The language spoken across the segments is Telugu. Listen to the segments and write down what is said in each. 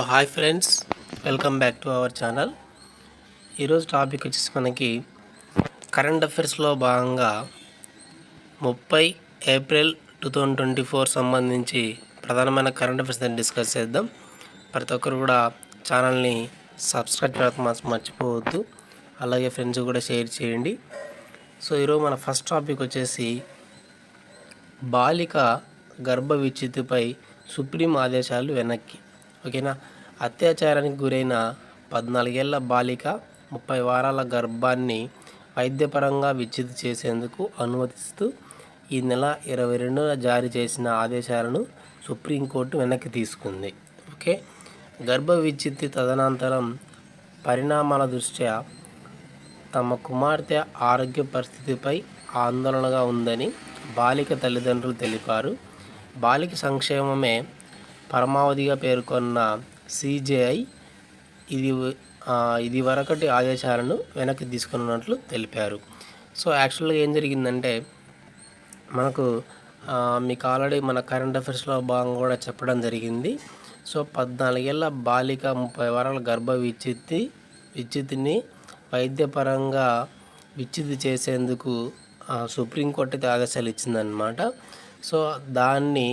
Hello hi friends welcome back to our channel. ఈరోజు టాపిక్ వచ్చేసి మనకి కరెంట్ అఫైర్స్లో భాగంగా ముప్పై April two thousand twenty four సంబంధించి ప్రధానమైన కరెంట్ అఫైర్స్ డిస్కస్ చేద్దాం. ప్రతి ఒక్కరు కూడా ఛానల్ని సబ్స్క్రైబ్ చేయడం మర్చిపోవద్దు. అలాగే ఫ్రెండ్స్ కూడా షేర్ చేయండి. సో ఈరోజు మన ఫస్ట్ టాపిక్ వచ్చేసి బాలిక గర్భ విచ్యుతిపై సుప్రీం ఆదేశాలు వెనక్కి. ఓకేనా? అత్యాచారానికి గురైన పద్నాలుగేళ్ళ బాలిక ముప్పై వారాల గర్భాన్ని వైద్యపరంగా విచ్ఛిత్తి చేసేందుకు అనుమతిస్తూ ఈ నెల ఇరవై రెండున జారీ చేసిన ఆదేశాలను సుప్రీంకోర్టు వెనక్కి తీసుకుంది. ఓకే? గర్భ విచ్ఛితి తదనంతరం పరిణామాల దృష్ట్యా తమ కుమార్తె ఆరోగ్య పరిస్థితిపై ఆందోళనగా ఉందని బాలిక తల్లిదండ్రులు తెలిపారు. బాలిక సంక్షేమమే పరమావధిగా పేర్కొన్న సిజేఐ ఇది ఇది వరకటి ఆదేశాలను వెనక్కి తీసుకున్నట్లు తెలిపారు. సో యాక్చువల్గా ఏం జరిగిందంటే మనకు మీకు ఆల్రెడీ మన కరెంట్ అఫైర్స్లో భాగంగా కూడా చెప్పడం జరిగింది. సో పద్నాలుగేళ్ళ బాలిక ముప్పై వారాల గర్భ విచ్ఛిత్తి విచ్ఛిత్తిని వైద్యపరంగా విచ్ఛిత్తి చేసేందుకు సుప్రీంకోర్టు అయితే ఆదేశాలు ఇచ్చిందనమాట సో దాన్ని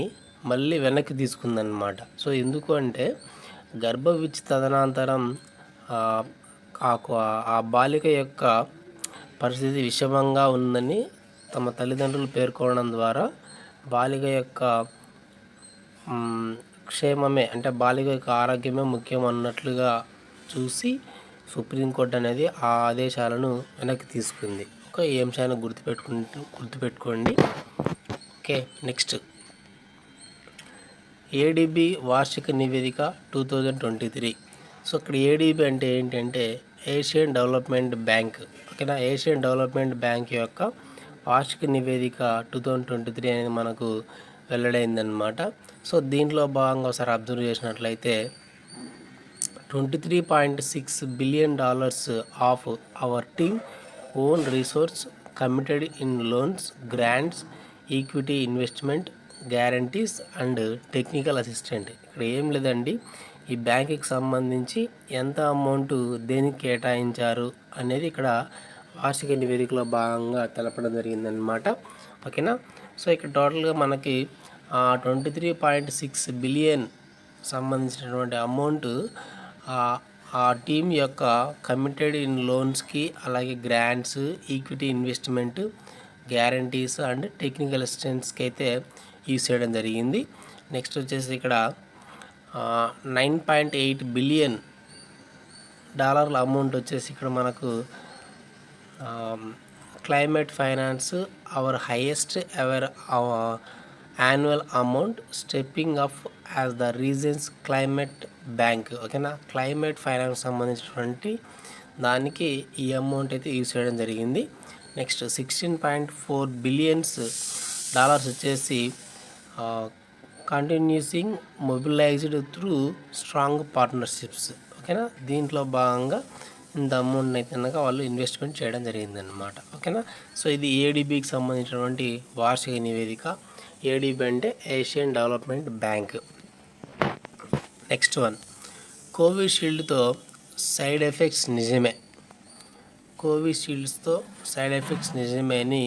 మళ్ళీ వెనక్కి తీసుకుందనమాట సో ఎందుకు అంటే గర్భ తదనంతరం ఆ, ఆ బాలిక యొక్క పరిస్థితి విషమంగా ఉందని తమ తల్లిదండ్రులు పేర్కొనడం ద్వారా బాలిక యొక్క క్షేమమే అంటే బాలిక యొక్క ఆరోగ్యమే ముఖ్యం అన్నట్లుగా చూసి సుప్రీంకోర్టు అనేది ఆ ఆదేశాలను వెనక్కి తీసుకుంది. ఒక ఈ అంశాన్ని గుర్తుపెట్టుకుంటూ గుర్తుపెట్టుకోండి. Okay next. ఏడిబి వార్షిక నివేదిక two thousand twenty three so ఇక్కడ ఏడిబి అంటే ఏంటంటే ఏషియన్ డెవలప్మెంట్ బ్యాంక్ ఓకేనా? ఏషియన్ డెవలప్మెంట్ బ్యాంక్ యొక్క వార్షిక నివేదిక టూ థౌజండ్ ట్వంటీ త్రీ అనేది మనకు వెల్లడైందనమాట సో దీంట్లో భాగంగా ఒకసారి అబ్జర్వ్ చేసినట్లయితే twenty three point six billion dollars of our team own resource committed in loans grants equity investment guarantees and technical assistant ఇక్కడ ఏం లేదండి. ఈ బ్యాంకుకి సంబంధించి ఎంత అమౌంట్ దేనికి కేటాయించారు అనేది ఇక్కడ వార్షిక నివేదికలో భాగంగా తెలపడం జరిగిందనమాట ఓకేనా సో ఇక్కడ టోటల్గా మనకి twenty three point six billion సంబంధించినటువంటి అమౌంట్ ఆ టీం యొక్క కమిటెడ్ ఇన్ లోన్స్కి అలాగే grants equity investment guarantees and technical అసిస్టెంట్స్కి అయితే యూస్ చేయడం జరిగింది. నెక్స్ట్ వచ్చేసి ఇక్కడ నైన్ పాయింట్ ఎయిట్ బిలియన్ డాలర్ల అమౌంట్ వచ్చేసి ఇక్కడ మనకు climate finance our highest ever annual amount stepping up as the reasons climate bank. ఓకేనా? క్లైమేట్ ఫైనాన్స్ సంబంధించినటువంటి దానికి ఈ అమౌంట్ అయితే యూజ్ చేయడం జరిగింది. Next sixteen point four billions dollars వచ్చేసి continuing mobilised through strong partnerships ఓకేనా దీంట్లో భాగంగా ఇంత అమౌంట్ అయితే కనుక వాళ్ళు ఇన్వెస్ట్మెంట్ చేయడం జరిగిందనమాట ఓకేనా సో ఇది ఏడిబికి సంబంధించినటువంటి వార్షిక నివేదిక. ఏడిబి అంటే Asian development bank next one కోవిషీల్డ్తో side effects నిజమే. కోవిషీల్డ్స్తో సైడ్ ఎఫెక్ట్స్ నిజమే అని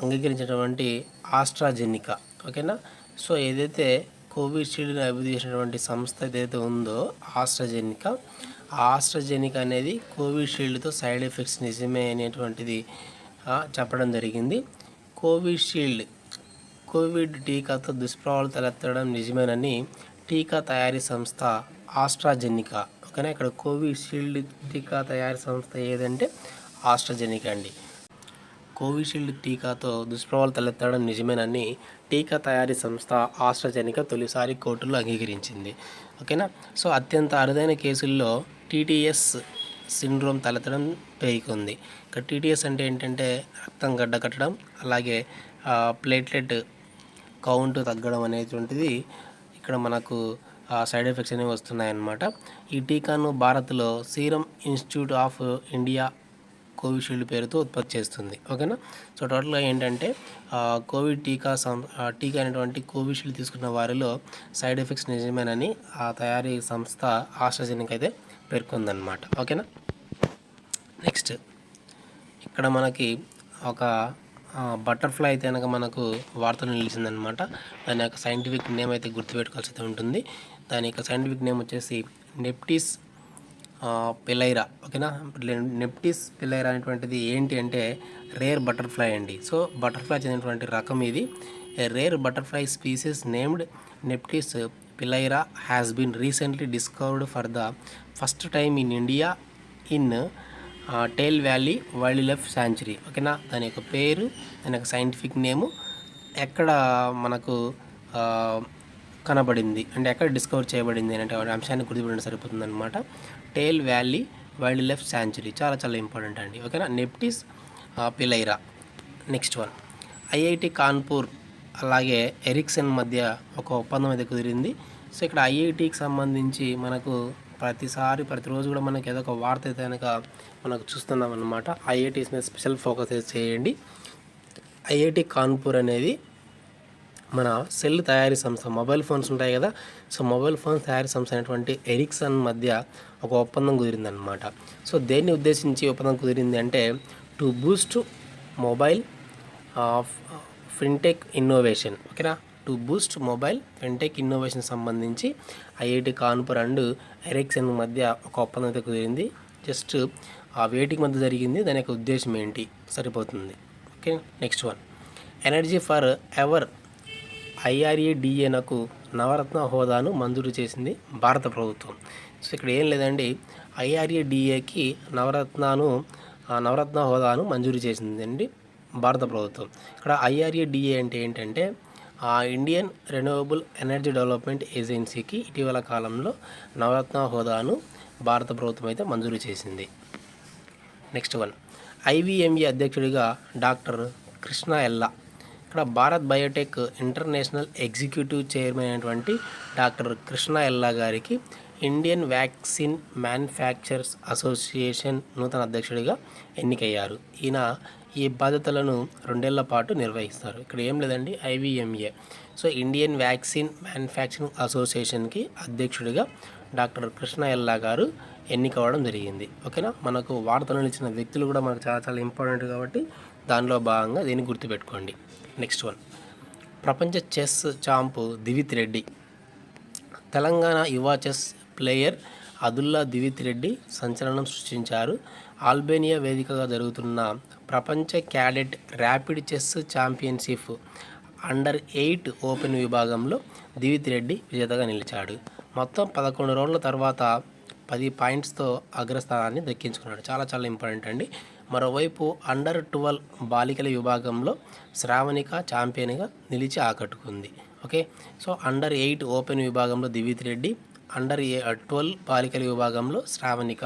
అంగీకరించినటువంటి ఆస్ట్రాజెనికా ఓకేనా? సో ఏదైతే కోవిషీల్డ్ని అభివృద్ధి చేసినటువంటి సంస్థ ఏదైతే ఉందో ఆస్ట్రజెనిక ఆ అనేది కోవిషీల్డ్తో సైడ్ ఎఫెక్ట్స్ నిజమే అనేటువంటిది చెప్పడం జరిగింది. కోవిషీల్డ్ కోవిడ్ టీకాతో దుష్ప్రభావాలు తలెత్తడం నిజమేనని టీకా తయారీ సంస్థ ఆస్ట్రాజెనికా ఓకేనా? ఇక్కడ కోవిషీల్డ్ టీకా తయారీ సంస్థ ఏదంటే ఆస్ట్రాజెనికా అండి. కోవిషీల్డ్ టీకాతో దుష్ప్రభావాలు తలెత్తడం నిజమేనని టీకా తయారీ సంస్థ ఆస్ట్రజెనిక తొలిసారి కోర్టులో అంగీకరించింది. ఓకేనా? సో అత్యంత అరుదైన కేసుల్లో టీటీఎస్ సిండ్రోమ్ తలెత్తడం పేర్కొంది. ఇక్కడ టీటీఎస్ అంటే ఏంటంటే రక్తం గడ్డ కట్టడం అలాగే ప్లేట్లెట్ కౌంట్ తగ్గడం అనేటువంటిది ఇక్కడ మనకు సైడ్ ఎఫెక్ట్స్ అనేవి వస్తున్నాయన్నమాట. ఈ టీకాను భారత్లో serum institute of India Covishield పేరుతో ఉత్పత్తి చేస్తుంది. ఓకేనా? సో టోటల్గా ఏంటంటే కోవిడ్ టీకా సం టీకా అనేటువంటి కోవిషీల్డ్ తీసుకున్న వారిలో సైడ్ ఎఫెక్ట్స్ నిజమేనని ఆ తయారీ సంస్థ ఆశ్రజనిక అయితే పేర్కొందనమాట ఓకేనా? నెక్స్ట్ ఇక్కడ మనకి ఒక బటర్ఫ్లై అయితే కనుక మనకు వార్తలు నిలిచిందనమాట దాని యొక్క సైంటిఫిక్ నేమ్ అయితే గుర్తుపెట్టుకోవాల్సి అయితే ఉంటుంది. దాని యొక్క సైంటిఫిక్ నేమ్ వచ్చేసి నెప్టిస్ పిలైరా ఓకేనా? నెప్టిస్ పిలైరా అనేటువంటిది ఏంటి అంటే రేర్ బటర్ఫ్లై అండి. సో బటర్ఫ్లై చెందినటువంటి రకం ఇది. Rare butterfly species named Neptis philyra has been recently discovered for the first time in India in Talle valley wildlife sanctuary ఓకేనా? దాని యొక్క పేరు దాని యొక్క సైంటిఫిక్ నేము ఎక్కడ మనకు కనబడింది? అంటే ఎక్కడ డిస్కవర్ చేయబడింది అనే అంశాన్ని గుర్తుపెట్టడం సరిపోతుంది అనమాట టేల్ వ్యాలీ వైల్డ్ లైఫ్ శాంచురీ. చాలా చాలా ఇంపార్టెంట్ అండి. ఓకేనా? Neptis philyra. Next one. IIT Kanpur అలాగే ఎరిక్సన్ మధ్య ఒక ఒప్పందం అయితే కుదిరింది. సో ఇక్కడ ఐఐటికి సంబంధించి మనకు ప్రతిసారి ప్రతిరోజు కూడా మనకి ఏదో ఒక వార్త అయితే కనుక మనకు చూస్తున్నాం అనమాట ఐఐటీస్ మీద స్పెషల్ ఫోకస్ చేయండి. ఐఐటి కాన్పూర్ అనేది మన సెల్ తయారీ సంస్థ మొబైల్ ఫోన్స్ ఉంటాయి కదా. సో మొబైల్ ఫోన్స్ తయారీ సంస్థ అయినటువంటి ఎరిక్సన్ మధ్య ఒక ఒప్పందం కుదిరిందనమాట సో దేన్ని ఉద్దేశించి ఒప్పందం కుదిరింది అంటే to boost mobile fintech innovation ఓకేనా? To boost mobile fintech innovation సంబంధించి ఐఐటి కాన్పూర్ అండ్ ఎరిక్సన్ మధ్య ఒక ఒప్పందం అయితే కుదిరింది. జస్ట్ ఆ వేటికి మధ్య జరిగింది దాని యొక్క ఉద్దేశం ఏంటి? సరిపోతుంది. Okay next one. Energy for ever ఐఆర్ఏడిఏనకు Navratna హోదాను మంజూరు చేసింది భారత ప్రభుత్వం. సో ఇక్కడ ఏం లేదండి. ఐఆర్ఏడిఏకి నవరత్నాను నవరత్న హోదాను మంజూరు చేసిందండి భారత ప్రభుత్వం. ఇక్కడ ఐఆర్ఏడిఏ అంటే ఏంటంటే ఇండియన్ రెన్యూవబుల్ ఎనర్జీ డెవలప్మెంట్ ఏజెన్సీకి ఇటీవల కాలంలో నవరత్న హోదాను భారత ప్రభుత్వం అయితే మంజూరు చేసింది. Next one. ఐవీఎంఈ అధ్యక్షుడిగా డాక్టర్ కృష్ణ ఎల్లా. ఇక్కడ Bharat biotech international executive chairman అయినటువంటి డాక్టర్ కృష్ణ ఎల్లా గారికి ఇండియన్ వ్యాక్సిన్ మ్యానుఫ్యాక్చర్స్ అసోసియేషన్ నూతన అధ్యక్షుడిగా ఎన్నికయ్యారు. ఈయన ఈ బాధ్యతలను రెండేళ్ళ పాటు నిర్వహిస్తారు. ఇక్కడ ఏం లేదండి IVMA so Indian vaccine manufacturing అసోసియేషన్కి అధ్యక్షుడిగా డాక్టర్ కృష్ణ ఎల్లా గారు ఎన్నికవడం జరిగింది. ఓకేనా? మనకు వార్తలు ఇచ్చిన వ్యక్తులు కూడా మనకు చాలా చాలా ఇంపార్టెంట్ కాబట్టి దానిలో భాగంగా దీన్ని గుర్తుపెట్టుకోండి. నెక్స్ట్ వన్ ప్రపంచ చెస్ చాంపు దివిత్ రెడ్డి. తెలంగాణ యువ చెస్ ప్లేయర్ అదుల్లా దివిత్ రెడ్డి సంచలనం సృష్టించారు. ఆల్బేనియా వేదికగా జరుగుతున్న ప్రపంచ cadet rapid chess championship under eight open విభాగంలో దివిత్ రెడ్డి విజేతగా నిలిచాడు. మొత్తం పదకొండు రోజుల తర్వాత పది పాయింట్స్తో అగ్రస్థానాన్ని దక్కించుకున్నాడు. చాలా చాలా ఇంపార్టెంట్ అండి. మరోవైపు అండర్ ట్వెల్వ్ బాలికల విభాగంలో శ్రావణిక ఛాంపియన్గా నిలిచి ఆకట్టుకుంది. Okay? So under eight open విభాగంలో Divith Reddy under a twelve బాలికల విభాగంలో శ్రావణిక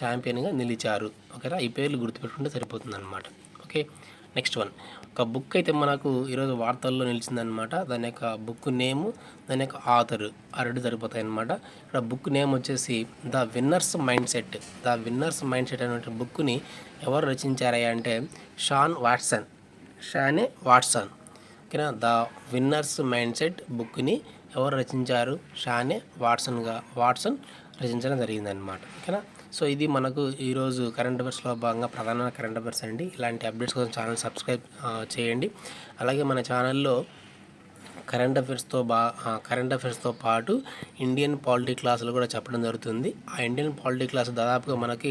ఛాంపియన్గా నిలిచారు. ఓకేనా? ఈ పేర్లు గుర్తుపెట్టుకుంటే సరిపోతుంది అనమాట ఓకే? Next one. ఒక బుక్ అయితే మనకు ఈరోజు వార్తల్లో నిలిచిందనమాట దాని యొక్క బుక్ నేమ్ దాని యొక్క ఆథర్ ఆ రెండు సరిపోతాయి అనమాట ఇక్కడ బుక్ నేమ్ వచ్చేసి the winners mindset the winners mindset అనే బుక్ని ఎవరు రచించారయ్యా అంటే షాన్ వాట్సన్. Shane Watson. ఓకేనా? ద విన్నర్స్ మైండ్ సెట్ బుక్ని ఎవరు రచించారు? షానే వాట్సన్గా వాట్సన్ రచించడం జరిగిందనమాట ఓకేనా? సో ఇది మనకు ఈరోజు కరెంట్ అఫేర్స్లో భాగంగా ప్రధాన కరెంట్ అఫేర్స్ అండి. ఇలాంటి అప్డేట్స్ కోసం ఛానల్ సబ్స్క్రైబ్ చేయండి. అలాగే మన ఛానల్లో కరెంట్ అఫేర్స్తో బా కరెంట్ అఫేర్స్తో పాటు ఇండియన్ పాలిటీ క్లాసులు కూడా చెప్పడం జరుగుతుంది. ఆ ఇండియన్ పాలిటీ క్లాస్ దాదాపుగా మనకి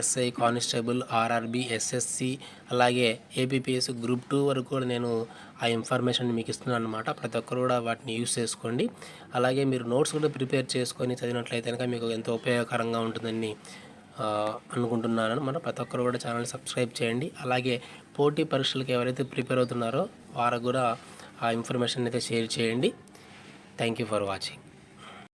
ఎస్ఐ కానిస్టేబుల్ ఆర్ఆర్బి ఎస్ఎస్సి అలాగే ఏపీపీఎస్ గ్రూప్ టూ వరకు కూడా నేను ఆ ఇన్ఫర్మేషన్ మీకు ఇస్తున్నాను అనమాట ప్రతి ఒక్కరు కూడా వాటిని యూస్ చేసుకోండి. అలాగే మీరు నోట్స్ కూడా ప్రిపేర్ చేసుకొని చదివినట్లయితే కనుక మీకు ఎంతో ఉపయోగకరంగా ఉంటుందని అనుకుంటున్నాను అనమాట ప్రతి ఒక్కరు కూడా ఛానల్ సబ్స్క్రైబ్ చేయండి. అలాగే పోటీ పరీక్షలకు ఎవరైతే ప్రిపేర్ అవుతున్నారో వారికి కూడా ఆ ఇన్ఫర్మేషన్ అయితే షేర్ చేయండి. Thank you for watching